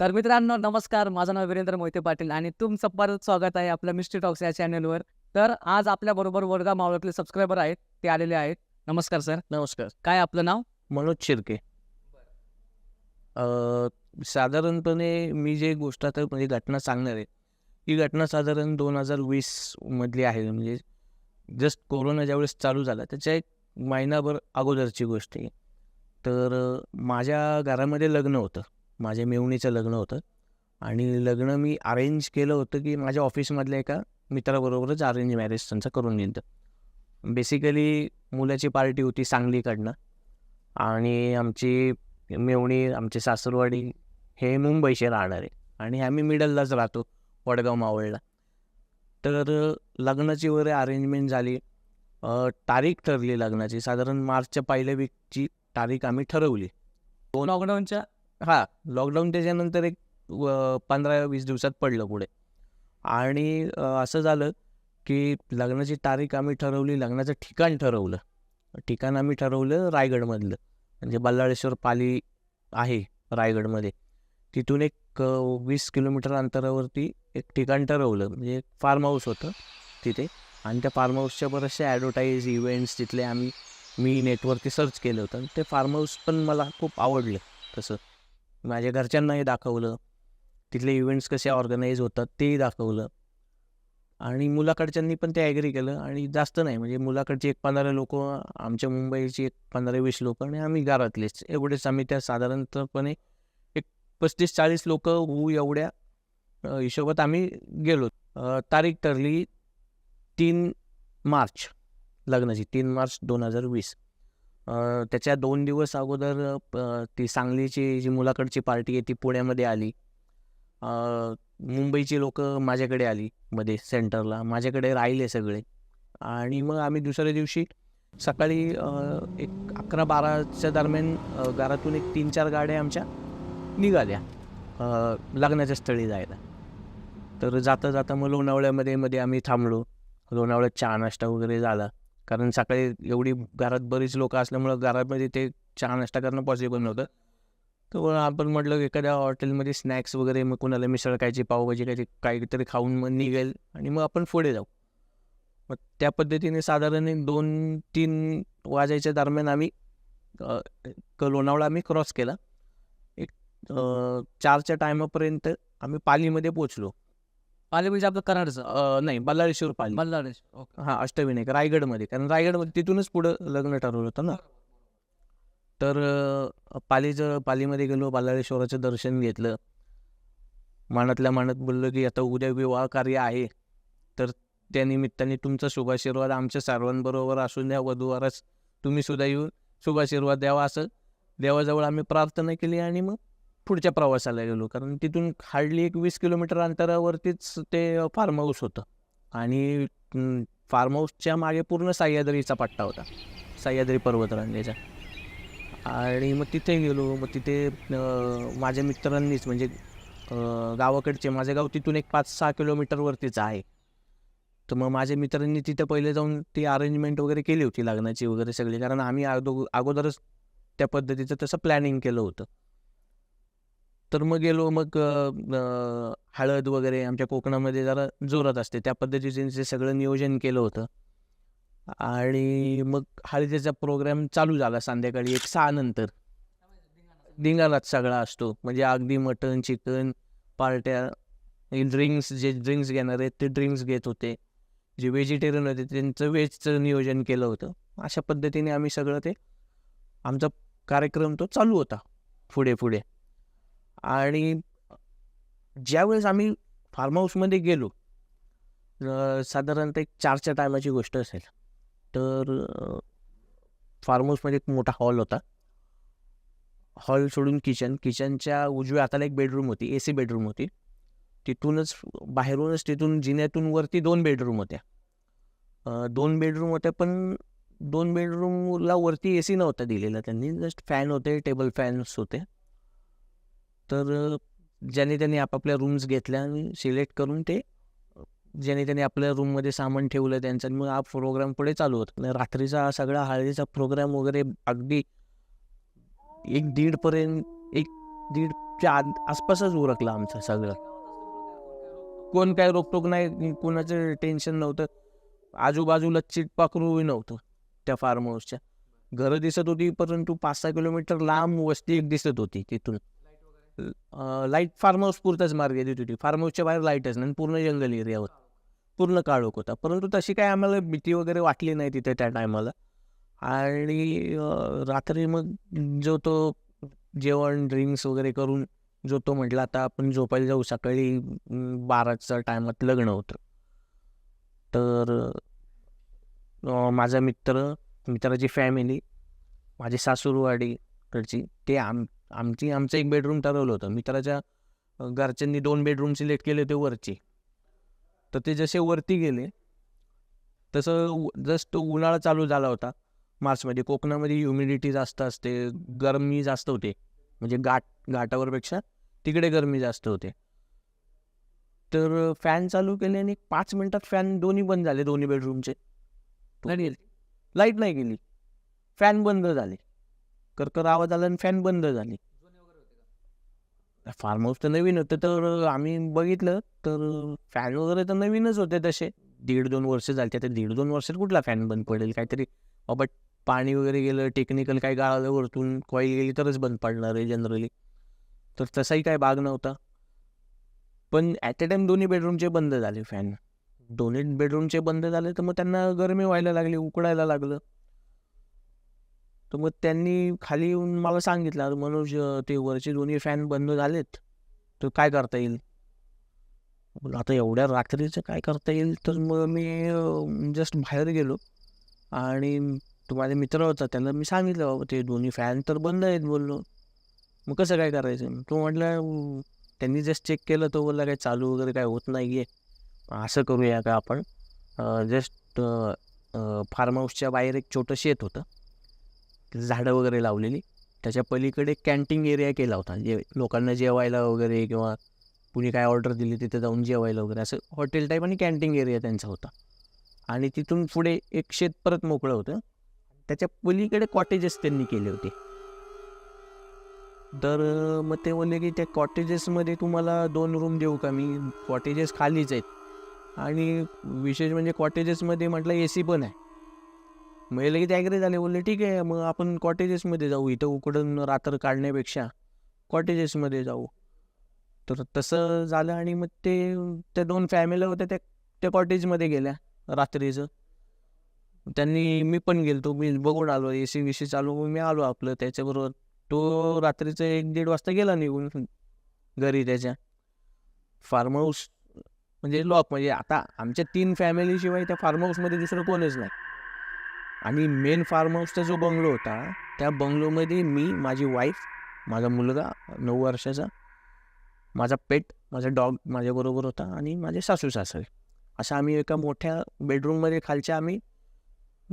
तर मित्रांनो नमस्कार. माझं नाव वीरेंद्र मोहिते पाटील आणि तुमचं परत स्वागत आहे आपल्या मिस्ट्री टॉक्स या चॅनलवर. तर आज आपल्या बरोबर वर्गा मावळातले सबस्क्रायबर आहेत ते आलेले आहेत. नमस्कार सर नमस्कार. काय आपलं नाव? मनोज शिर्के. साधारणपणे मी जे गोष्ट आता म्हणजे घटना सांगणार आहे ही घटना साधारण दोन हजार वीस मधली आहे. म्हणजे जस्ट कोरोना ज्यावेळेस चालू झाला त्याच्या एक महिनाभर अगोदरची गोष्ट आहे. तर माझ्या घरामध्ये लग्न होतं. माझ्या मेवणीचं लग्न होतं. आणि लग्न मी अरेंज केलं होतं की माझ्या ऑफिसमधल्या एका मित्राबरोबरच अरेंज मॅरेज त्यांचं करून दिलं बेसिकली मुलाची पार्टी होती सांगलीकडनं. आणि आमची मेवणी आमची सासरवाडी हे मुंबईचे राहणार. आहे आणि आम्ही मिडललाच राहतो वडगाव मावळला. तर लग्नाची वगैरे अरेंजमेंट झाली. तारीख ठरली लग्नाची. साधारण मार्चच्या पहिल्या वीकची तारीख आम्ही ठरवली. लॉकडाऊनच्या हां लॉकडाऊन त्याच्यानंतर एक व- पंधरा वीस दिवसात पडलं पुढे. आणि असं झालं की लग्नाची तारीख आम्ही ठरवली लग्नाचं ठिकाण ठरवलं. ठिकाण आम्ही ठरवलं रायगडमधलं. म्हणजे बल्लाळेश्वर पाली आहे रायगडमध्ये. तिथून एक वीस किलोमीटर अंतरावरती एक ठिकाण ठरवलं. म्हणजे एक फार्म हाऊस होतं तिथे. आणि त्या फार्म हाऊसच्या बरेचसे ॲडव्हर्टाईज इव्हेंट्स तिथले आम्ही मी नेटवरती सर्च केलं होतं. ते फार्म हाऊस पण मला खूप आवडलं तसं. माझ्या घरच्यांनाही दाखवलं. तिथले इव्हेंट्स कसे ऑर्गनाईज होतात तेही दाखवलं. आणि मुलाकडच्यांनी पण ते ॲग्री केलं. आणि जास्त नाही म्हणजे मुलाकडचे एक पंधरा लोक आमच्या मुंबईची एक पंधरा वीस लोक आणि आम्ही घरातलेच. एवढेच आम्ही त्या साधारणतःपणे एक पस्तीस चाळीस लोक होऊ एवढ्या हिशोबात आम्ही गेलो. तारीख ठरली तीन मार्च लग्नाची तीन मार्च दोन हजार वीस. त्याच्या दोन दिवस अगोदर ती सांगलीची जी मुलाकडची पार्टी आहे ती पुण्यामध्ये आली. मुंबईची लोक माझ्याकडे आली मध्ये सेंटरला. माझ्याकडे राहिले सगळे. आणि मग आम्ही दुसऱ्या दिवशी सकाळी एक अकरा बाराच्या दरम्यान घरातून एक तीन चार गाड्या आमच्या निघाल्या लग्नाच्या स्थळी जायला. तर जाता जाता मग लोणावळ्यामध्ये मध्ये आम्ही थांबलो. लोणावळ्यात चहा नाश्ता वगैरे झाला. कारण सकाळी एवढी घरात बरीच लोक असल्यामुळं घरामध्ये ते चहा नाश्ता करणं पॉसिबल नव्हतं. तर आपण म्हटलं एखाद्या हॉटेलमध्ये स्नॅक्स वगैरे मग कुणाला मिसळ खायची पावभाजी खायची काहीतरी खाऊन मग निघेल आणि मग आपण पुढे जाऊ. मग त्या पद्धतीने साधारण दोन तीन वाजायच्या दरम्यान आम्ही क- लोणावळा आम्ही क्रॉस केला. एक चारच्या टायमापर्यंत आम्ही पालीमध्ये पोचलो आले म्हणजे आपलं कराडचं. नाही बल्लाळेश्वर पाली ओके. हां अष्टविनायक रायगडमध्ये. कारण रायगडमध्ये तिथूनच पुढं लग्न ठरवलं होतं ना. तर अ, पालीचं पालीमध्ये गेलो बालाळेश्वराचं दर्शन घेतलं. मनातल्या मनात बोललो की आता उद्या विवाह कार्य आहे. तर त्या निमित्ताने तुमचा शुभाशीर्वाद आमच्या सर्वांबरोबर असून द्या वधूवरच तुम्ही सुद्धा येऊन शुभाशीर्वाद द्यावा असं. देवाजवळ आम्ही प्रार्थना केली आणि मग पुढच्या प्रवासाला गेलो कारण तिथून हार्डली एक वीस किलोमीटर अंतरावरतीच ते फार्म हाऊस होतं. आणि फार्म हाऊसच्या मागे पूर्ण सह्याद्रीचा पट्टा होता. सह्याद्री पर्वतरांगेचा. आणि मग तिथे गेलो मग तिथे माझ्या मित्रांनीच म्हणजे गावाकडचे माझे गाव तिथून एक पाच सहा किलोमीटरवरतीच आहे. तर मग माझ्या मित्रांनी तिथे पहिले जाऊन ती अरेंजमेंट वगैरे केली होती लग्नाची वगैरे सगळी. कारण आम्ही अगो अगोदरच त्या पद्धतीचं तसं प्लॅनिंग केलं होतं. तर मग गेलो मग हळद वगैरे आमच्या कोकणामध्ये जरा जोरात असते. त्या पद्धतीचे सगळं नियोजन केलं होतं. आणि मग हळदीचा प्रोग्राम चालू झाला संध्याकाळी एक सहा नंतर. धिंगाणाच सगळा असतो. म्हणजे अगदी मटन चिकन पार्ट्या ड्रिंक्स जे ड्रिंक्स घेणार आहेत ते ड्रिंक्स घेत होते. जे व्हेजिटेरियन होते त्यांचं व्हेजचं नियोजन केलं होतं. अशा पद्धतीने आम्ही सगळं ते आमचा कार्यक्रम तो चालू होता. पुढे पुढे. आणि ज्यावेळेस आम्ही फार्म हाऊसमध्ये गेलो साधारणतः एक चारच्या टायमाची गोष्ट असेल. तर फार्म हाऊसमध्ये एक मोठा हॉल होता. हॉल सोडून किचन. किचनच्या उजव्या हाताला एक बेडरूम होती ए सी बेडरूम होती. तिथूनच बाहेरूनच तिथून जिन्यातून वरती दोन बेडरूम होत्या. दोन बेडरूम होत्या पण दोन बेडरूमला वरती ए सी नव्हता दिलेला. त्यांनी जस्ट फॅन होते टेबल फॅन्स होते. तर ज्याने त्यांनी आपापल्या रूम्स घेतल्या आणि सिलेक्ट करून ते ज्याने त्याने आपल्या रूममध्ये सामान ठेवलं त्यांचं आणि मग हा प्रोग्राम पुढे चालू होता. रात्रीचा सगळा हळदीचा प्रोग्राम वगैरे अगदी एक दीडपर्यंत एक दीडच्या आत- आसपासच उरकला आमचं सगळं. कोण काय रोकटोक नाही कोणाचं टेन्शन नव्हतं. आजूबाजूला चिटपाखरूही नव्हतं त्या फार्म हाऊसच्या घरं दिसत होती परंतु पाच सहा किलोमीटर लांब वस्ती एक दिसत होती तिथून. लाइट फार्म हाऊस पुरताच मार्ग येत होती फार्म हाऊसच्या बाहेर लाईटच नाही पूर्ण जंगल एरिया होता पूर्ण काळोख होता. परंतु तशी काय आम्हाला भीती वगैरे वाटली नाही तिथे त्या टायमाला आणि रात्री मग जो तो जेवण ड्रिंक्स वगैरे करून जो तो म्हटला आता आपण झोपायला जाऊ. सकाळी बाराच्या टायमात लग्न होतं. तर माझा मित्र मित्राची फॅमिली माझी सासूरवाडीकडची ते आम आमची आमचं एक बेडरूम ठरवलं होतं. मित्राच्या घरच्यांनी दोन बेडरूम सिलेक्ट केले होते वरचे. तर ते जसे वरती गेले तसं जस्ट उन्हाळा चालू झाला होता. मार्चमध्ये कोकणामध्ये ह्युमिडिटी जास्त असते गरमी जास्त होते. म्हणजे घाट घाटावरपेक्षा तिकडे गरमी जास्त होते. तर फॅन चालू केले आणि पाच मिनिटात फॅन दोन्ही बंद झाले दोन्ही बेडरूमचे लाइट नाही गेली. फॅन बंद झाले. करकर आवाज आला आणि फॅन बंद झाले. फार्म हाऊस तर नवीन होतं तर आम्ही बघितलं तर फॅन वगैरे तर नवीनच होते तसे. दीड दोन वर्ष झाली आता दीड दोन वर्षात कुठला फॅन बंद पडेल? काहीतरी बाबा पाणी वगैरे गेलं टेक्निकल काय गाळालं वरतून कॉईल गेली तरच बंद पडणार आहे जनरली तर तसाही काय भाग नव्हता. पण ॲट अ टाइम दोन्ही बेडरूमचे बंद झाले फॅन दोन्ही बेडरूमचे बंद झाले तर मग त्यांना गरमी व्हायला लागली उकडायला लागलं. तर मग त्यांनी खाली येऊन मला सांगितलं मनोज ते वरचे दोन्ही फॅन बंद झालेत तर काय करता येईल? आता एवढ्या रात्रीचं काय करता येईल? तर मग मी जस्ट बाहेर गेलो आणि तो माझा मित्र होता त्याला मी सांगितलं बाबा ते दोन्ही फॅन तर बंद आहेत बोललो. मग कसं काय करायचं? तो म्हटलं त्यांनी जस्ट चेक केलं तो बोलला काय चालू वगैरे काय होत नाही आहे असं करूया का आपण? जस्ट फार्म हाऊसच्या बाहेर एक छोटं शेत होतं. झाडं वगैरे लावलेली. त्याच्या पलीकडे कॅन्टीन एरिया केला होता. जे लोकांना जेवायला वगैरे किंवा कुणी काय ऑर्डर दिली तिथे जाऊन जेवायला वगैरे असं हॉटेल टाईप आणि कॅन्टीन एरिया त्यांचा होता. आणि तिथून पुढे एक शेत परत मोकळं होतं. त्याच्या पलीकडे कॉटेजेस त्यांनी केले होते. तर मग ते बोलले की त्या कॉटेजेसमध्ये तुम्हाला दोन रूम देऊ का? मी कॉटेजेस खालीच आहेत. आणि विशेष म्हणजे कॉटेजेसमध्ये म्हटलं ए सी पण आहे. मग हे लगेच ॲग्री झाले. बोलले ठीक आहे मग आपण कॉटेजेसमध्ये जाऊ. इथं उकडून रात्र काढण्यापेक्षा कॉटेजेसमध्ये जाऊ. तर तसं झालं आणि मग ते त्या दोन फॅमिल्या होत्या त्या त्या कॉटेजमध्ये गेल्या रात्रीचं. त्यांनी मी पण गेलतो. मी बघून आलो. ए सी विसी चालू मी आलो आपलं त्याच्याबरोबर. तो रात्रीचं एक दीड वाजता गेला निघून घरी त्याच्या. फार्म हाऊस म्हणजे लॉक म्हणजे आता आमच्या तीन फॅमिलीशिवाय त्या फार्म हाऊसमध्ये दुसरं कोणच नाही. आणि मेन फार्म हाऊसचा जो बंगलो होता त्या बंगलोमध्ये मी माझी वाईफ माझा मुलगा नऊ वर्षाचा माझा पेट माझा डॉग माझ्याबरोबर होता आणि माझे सासू सासरे. असं आम्ही एका मोठ्या बेडरूममध्ये खालच्या आम्ही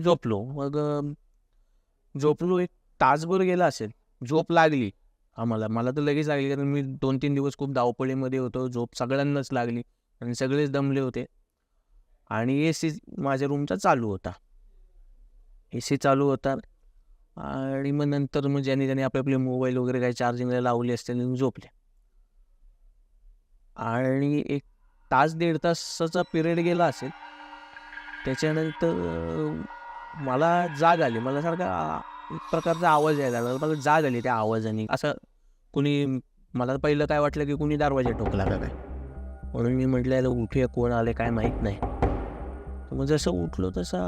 झोपलो. मग झोपलो एक तासभर गेला असेल. झोप लागली आम्हाला. मला तर लगेच लागली कारण मी दोन तीन दिवस खूप धावपळीमध्ये होतो. झोप सगळ्यांनाच लागली. आणि सगळेच दमले होते. आणि ए सी माझ्या रूमचा चालू होता. ए सी चालू होतात. आणि मग नंतर मग ज्याने त्याने आपले आपले मोबाईल वगैरे काही चार्जिंगला लावले असतील झोपले. आणि एक तास दीड तासाचा पिरियड गेला असेल त्याच्यानंतर मला जाग आली. मला सारखा एक प्रकारचा आवाज यायला लागला. मला जाग आली त्या आवाजाने. असं कुणी मला पहिलं काय वाटलं की कुणी दरवाजा ठोकला का काय? म्हणून मी म्हटलं याला उठूया कोण आले काय माहीत नाही. तर मग जसं उठलो तसा